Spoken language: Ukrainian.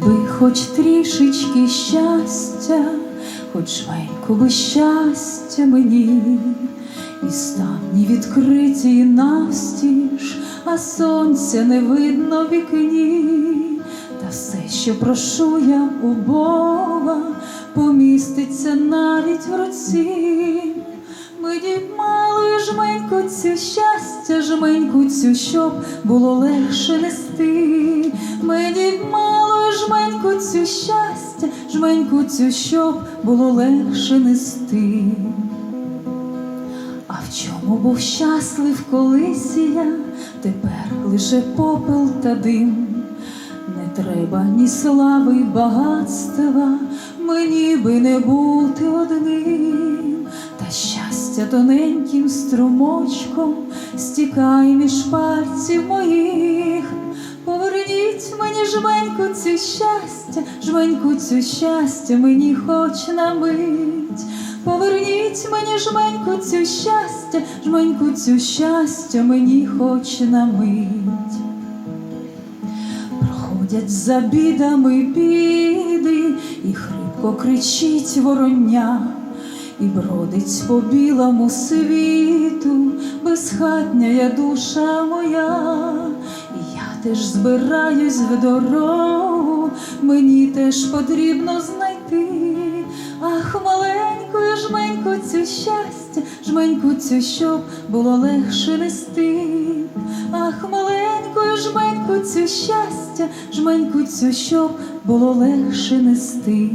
би хоч трішечки щастя, хоч жменьку би щастя мені, і ставні відкриті навстіж, а сонця не видно в вікні, та все, що прошу я у Бога, поміститься навіть в руці. Мені б малою жменьку цю щастя, жменьку цю, щоб було легше нести. Мені б малою жменьку цю щастя, жменьку цю, щоб було легше нести. А в чому був щаслив колись я, тепер лише попел та дим. Не треба ні слави, й багатства, мені би не бути одним, щастя тоненьким струмочком стікає між пальців моїх. Поверніть мені жменьку цю щастя, жменьку цю щастя мені хоч на мить. Поверніть мені жменьку цю щастя, жменьку цю щастя мені хоч на мить. Проходять за бідами біди, і хрипко кричить вороння, і бродить по білому світу, безхатня я душа моя, я теж збираюсь в дорогу, мені теж потрібно знайти. Ах, маленькою жменьку цю щастя, жменьку цю, щоб було легше нести. Ах, маленькою жменьку цю щастя, жменьку цю, щоб було легше нести.